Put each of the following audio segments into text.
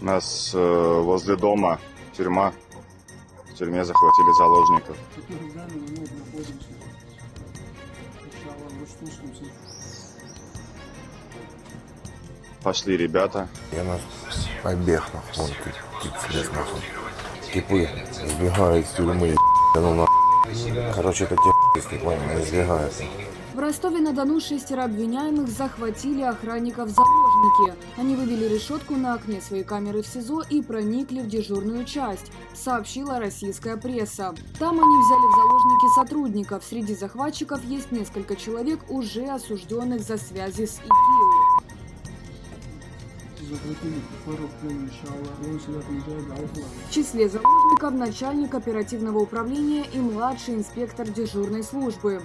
У нас э, возле дома тюрьма. В тюрьме захватили заложников. Пошли ребята. Я на побег на фон, пиздец на фон. Типы сбегают из тюрьмы, ну на. Короче, это те, если не сбегаются. В Ростове-на-Дону шестеро обвиняемых захватили охранников заложники. Они выбили решетку на окне своей камеры в СИЗО и проникли в дежурную часть, сообщила российская пресса. Там они взяли в заложники сотрудников. Среди захватчиков есть несколько человек, уже осужденных за связи с ИГИЛ. В числе заложников начальник оперативного управления и младший инспектор дежурной службы.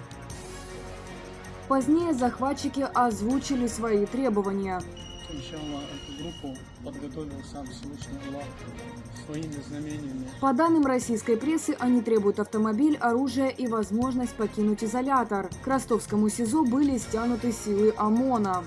Позднее захватчики озвучили свои требования. Сначала эту группу подготовил сам Всевышний Аллах своими знамениями. По данным российской прессы, они требуют автомобиль, оружие и возможность покинуть изолятор. К ростовскому СИЗО были стянуты силы ОМОНа.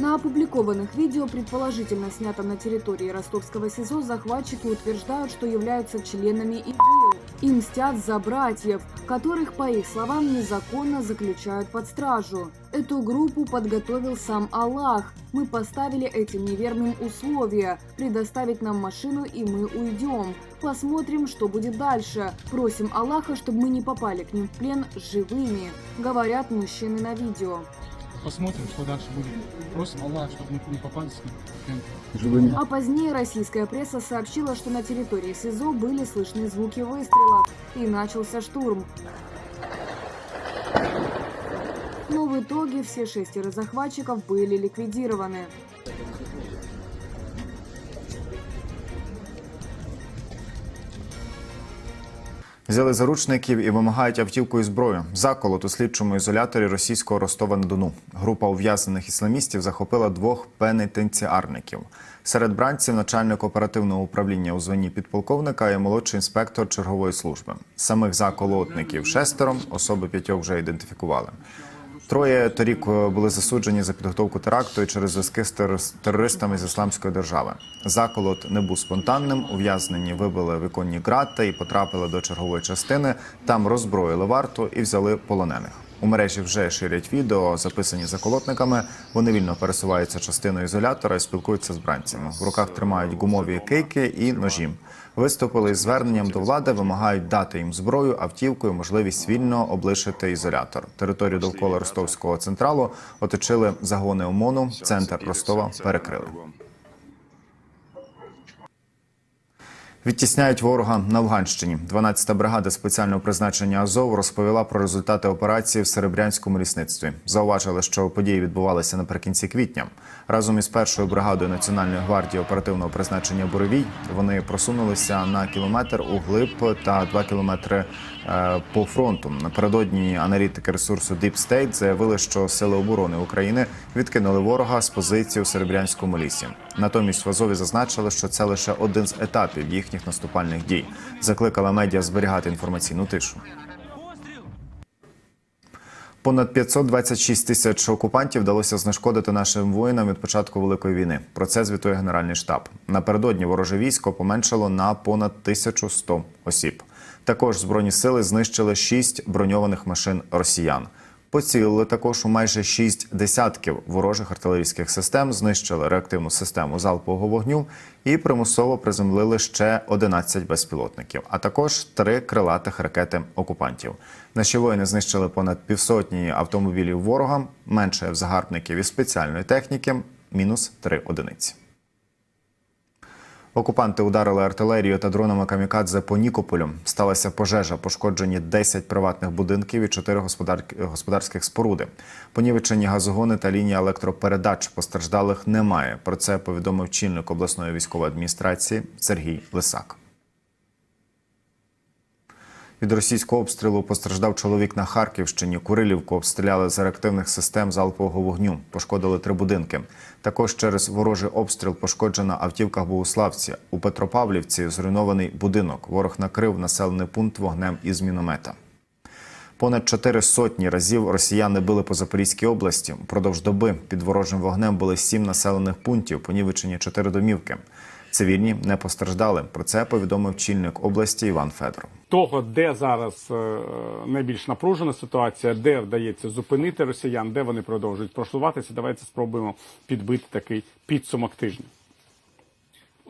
На опубликованных видео, предположительно снятом на территории ростовского СИЗО, захватчики утверждают, что являются членами ИГИЛ и мстят за братьев, которых, по их словам, незаконно заключают под стражу. Эту группу подготовил сам Аллах. Мы поставили этим неверным условия – предоставить нам машину и мы уйдем. Посмотрим, что будет дальше. Просим Аллаха, чтобы мы не попали к ним в плен живыми, говорят мужчины на видео. Посмотрим, что дальше будет. Просим Аллах, чтобы мы не попались. А позднее российская пресса сообщила, что на территории СИЗО были слышны звуки выстрелов и начался штурм. Но в итоге все шестеро захватчиков были ликвидированы. Взяли заручників і вимагають автівку і зброю. Заколот у слідчому ізоляторі російського Ростова на Дону. Група ув'язаних ісламістів захопила двох пенітенціарників. Серед бранців начальник оперативного управління у званні підполковника і молодший інспектор чергової служби. Самих заколотників шестером особи п'ятьох вже ідентифікували. Троє торік е, були засуджені за підготовку теракту і через зв'язки з терор- терористами з ісламської держави. Заколот не був спонтанним. Ув'язнені вибили віконні грати і потрапили до чергової частини. Там роззброїли варту і взяли полонених. У мережі вже ширять відео, записані заколотниками. Вони вільно пересуваються частиною ізолятора і спілкуються з бранцями. В руках тримають гумові кейки і ножі. Виступили із зверненням до влади, вимагають дати їм зброю, автівку і можливість вільно облишити ізолятор. Територію довкола ростовського централу оточили загони ОМОНу. Центр Ростова перекрили. Відтісняють ворога на Луганщині. 12-та бригада спеціального призначення Азов розповіла про результати операції в Серебрянському лісництві. Зауважили, що події відбувалися наприкінці квітня. Разом із першою бригадою Національної гвардії оперативного призначення Буревій вони просунулися на кілометр у глиб та два кілометри е, по фронту. Напередодні аналітики ресурсу Deep State заявили, що сили оборони України відкинули ворога з позиції у Серебрянському лісі. Натомість в Азові зазначили, що це лише один з етапів їхніх наступальних дій. Закликала медіа зберігати інформаційну тишу. Понад 526 тисяч окупантів вдалося знешкодити нашим воїнам від початку великої війни. Про це звітує Генеральний штаб. Напередодні вороже військо поменшало на понад 1100 осіб. Також збройні сили знищили 6 броньованих машин росіян. Поцілили також у майже 6 десятків ворожих артилерійських систем, знищили реактивну систему залпового вогню і примусово приземлили ще 11 безпілотників, а також три крилатих ракети окупантів. Наші воїни знищили понад півсотні автомобілів ворога, менше загарбників і спеціальної техніки, мінус три одиниці. Окупанти ударили артилерію та дронами камікадзе по Нікополю. Сталася пожежа, пошкоджені 10 приватних будинків і 4 господар... господарських споруди. Понівечені газогони та лінії електропередач постраждалих немає. Про це повідомив чільник обласної військової адміністрації Сергій Лисак. Від російського обстрілу постраждав чоловік на Харківщині. Курилівку обстріляли з реактивних систем залпового вогню. Пошкодили три будинки. Також через ворожий обстріл пошкоджена автівка в Богуславці. У Петропавлівці зруйнований будинок. Ворог накрив населений пункт вогнем із міномета. Понад чотири сотні разів росіяни били по Запорізькій області. Упродовж доби під ворожим вогнем були сім населених пунктів, понівечені чотири домівки. Цивільні не постраждали. Про це повідомив чільник області Іван Федоров. того, де зараз е, найбільш напружена ситуація, де вдається зупинити росіян, де вони продовжують просуватися. Давайте спробуємо підбити такий підсумок тижня.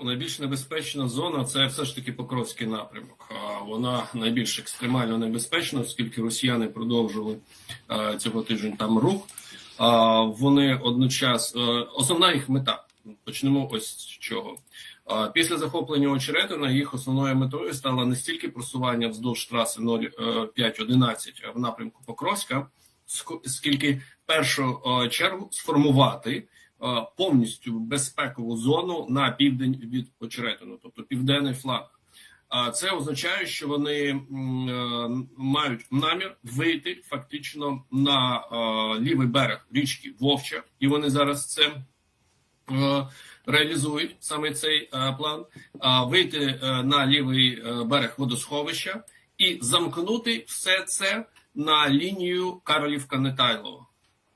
Найбільш небезпечна зона це все ж таки Покровський напрямок. Вона найбільш екстремально небезпечна, оскільки росіяни продовжили е, цього тижня там рух. А, Вони одночас е, основна їх мета. Почнемо ось з чого. Після захоплення Очеретина їх основною метою стало не стільки просування вздовж траси 0511 в напрямку Покровська, ск- скільки першу е, чергу сформувати е, повністю безпекову зону на південь від Очеретину, тобто південний фланг. А це означає, що вони е, мають намір вийти фактично на е, лівий берег річки Вовча, і вони зараз це е, реалізують саме цей е, план. Вийти е, на лівий е, берег водосховища і замкнути все це на лінію Каролівка-Нетайлова.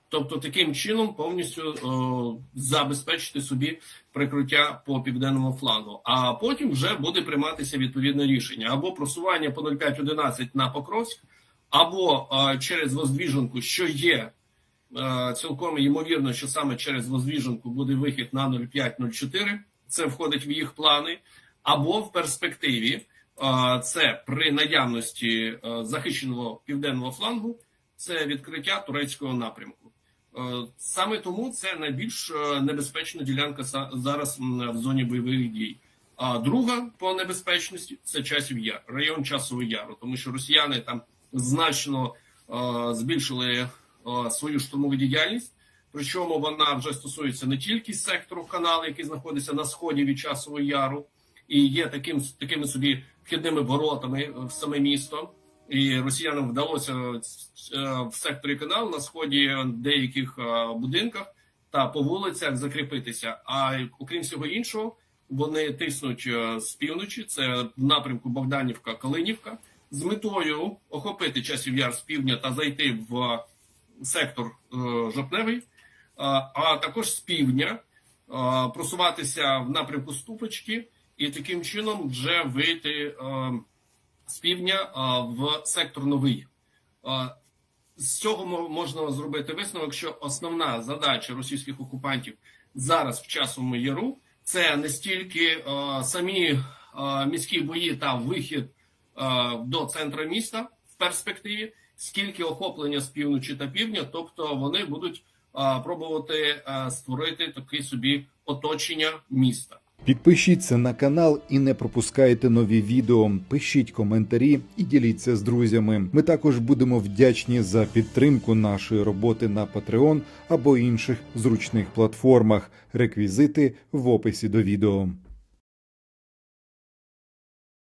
Тобто таким чином повністю о, забезпечити собі прикриття по південному флангу. А потім вже буде прийматися відповідне рішення або просування по 0511 на Покровськ, або е, через Воздвіженку, що є е, цілком ймовірно, що саме через Воздвіженку буде вихід на 0504. Це входить в їх плани, або в перспективі е, це при наявності е, захищеного південного флангу. Це відкриття турецького напрямку. Е, Саме тому це найбільш е, небезпечна ділянка зараз в зоні бойових дій. А друга по небезпечності це часів яр, район часового яру, тому що росіяни там значно е, збільшили е, свою штурмову діяльність. Причому вона вже стосується не тільки сектору каналу, який знаходиться на сході від часового яру, і є таким такими собі вхідними воротами в саме місто. І росіянам вдалося е, в секторі каналу на сході деяких е, будинках та по вулицях закріпитися. А окрім всього іншого, вони тиснуть е, з півночі. Це в напрямку Богданівка, Калинівка, з метою охопити часів яр з півдня та зайти в сектор е, жовтневий, а, також з півдня е, просуватися в напрямку Ступочки і таким чином вже вийти. е, з півдня в сектор новий. З цього можна зробити висновок, що основна задача російських окупантів зараз в часовому яру це не стільки самі міські бої та вихід до центру міста в перспективі, скільки охоплення з півночі та півдня, тобто вони будуть а, пробувати а, створити таке собі оточення міста. Підпишіться на канал і не пропускайте нові відео. Пишіть коментарі і діліться з друзями. Ми також будемо вдячні за підтримку нашої роботи на Patreon або інших зручних платформах. Реквізити в описі до відео.